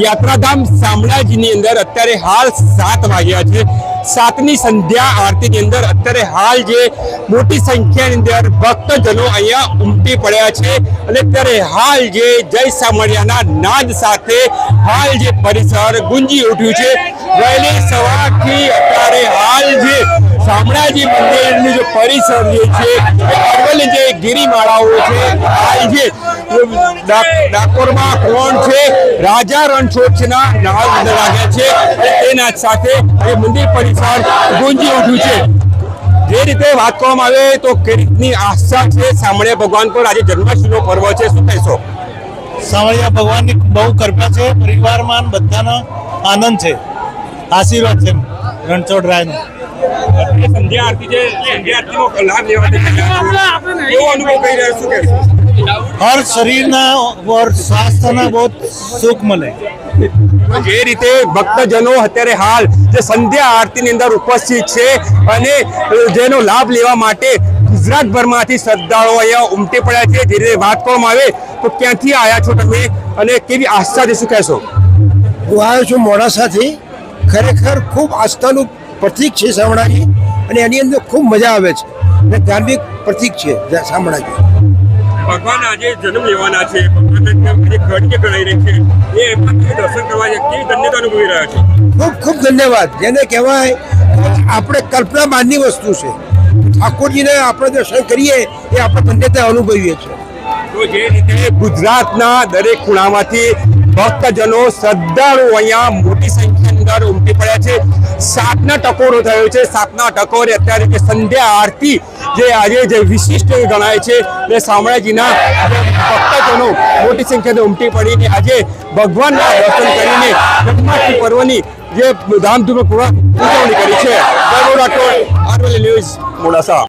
યાત્રાધામ શામળાજીની અંદર અત્યારે હાલ સાત વાગ્યા છે. સાતની સંધ્યા આરતીની અંદર અત્યારે હાલ જે મોટી સંખ્યાની અંદર ભક્તજનો અહીંયા ઉમટી પડ્યા છે અને અત્યારે હાલ જે જય સામળિયાના નાદ સાથે હાલ જે પરિસર ગુંજી ઉઠ્યું છે. વહેલી સવારથી અત્યારે હાલ જે શામળાજી મંદિરનું જે પરિસર જે છે અરવલ્લી જે ગિરિમાળાઓ છે, હાલ ડાકોરમાં કોણ છે? રાજા રણછોડના અંદર લાગ્યા છે. તેના સાથે એ મંદિર પરિસર ગુંજી ઉઠ્યું છે. જે રીતે વાત કરવામાં આવે તો કે રીતની આસ્થા છે? સામળિયા ભગવાન પર. આજે જન્માષ્ટમીનો પર્વ છે. શું કહેશો? સાવળિયા ભગવાનની બહુ કૃપા છે. પરિવારમાં બધાનો આનંદ છે. આશીર્વાદ છે રણછોડ રાયનો. સંધ્યા આરતી છે. સંધ્યા આરતીનો લાભ લેવા કેવો અનુભવ કરી રહ્યો શું કહેશો? હર શરીરના ઓર સ્વાસ્થ્યના બહુ સુખ મળે. જે રીતે ભક્તજનો અત્યારે હાલ જે સંધ્યા આરતીની અંદર ઉપસ્થિત છે અને જેનો લાભ લેવા માટે ગુજરાતભરમાંથી શ્રદ્ધાળુઓ અહીંયા ઉમટી પડ્યા છે. જે રીતે વાત કરવામાં આવે તો ક્યાંથી આવ્યા છો તમે અને કેવી આસ્થાથી શું કહેશો? હું આવ્યો છું મોડાસાથી. ખરેખર ખૂબ આસ્થાનું પ્રતીક છે શામળાજી અને એની અંદર ખૂબ મજા આવે છે. અને ધાર્મિક પ્રતીક છે જે શામળાજી ભગવાન આજે જન્મ લેવાના છે ઘડી ગણાઈ રહી છે. એ દર્શન કરવા કેવી ધન્યતા અનુભવી રહ્યા છે. ખૂબ ખૂબ ધન્યવાદ. જેને કહેવાય આપણે કલ્પના માનની વસ્તુ છે. ઠાકોરજીને આપણે દર્શન કરીએ એ આપણે ધન્યતા અનુભવીએ છીએ. તો જે રીતે ગુજરાતના દરેક ખૂણામાંથી ભક્તજનો શ્રદ્ધાળુ અહીંયા મોટી સંખ્યાની અંદર ઉમટી પડ્યા છે. સાતના ટકોરો થયો છે. સાતના ટકોરે અત્યારે જે સંધ્યા આરતી જે આજે જે વિશિષ્ટ ગણાય છે. એ શામળાજીના ભક્તજનો મોટી સંખ્યામાં ઉમટી પડીને આજે ભગવાનના દર્શન કરીને જન્માષ્ટમી પર્વની જે ધામધૂમપૂર્વક ઉજવણી કરી છે. ગૌરવ ન્યૂઝ મોડાસા.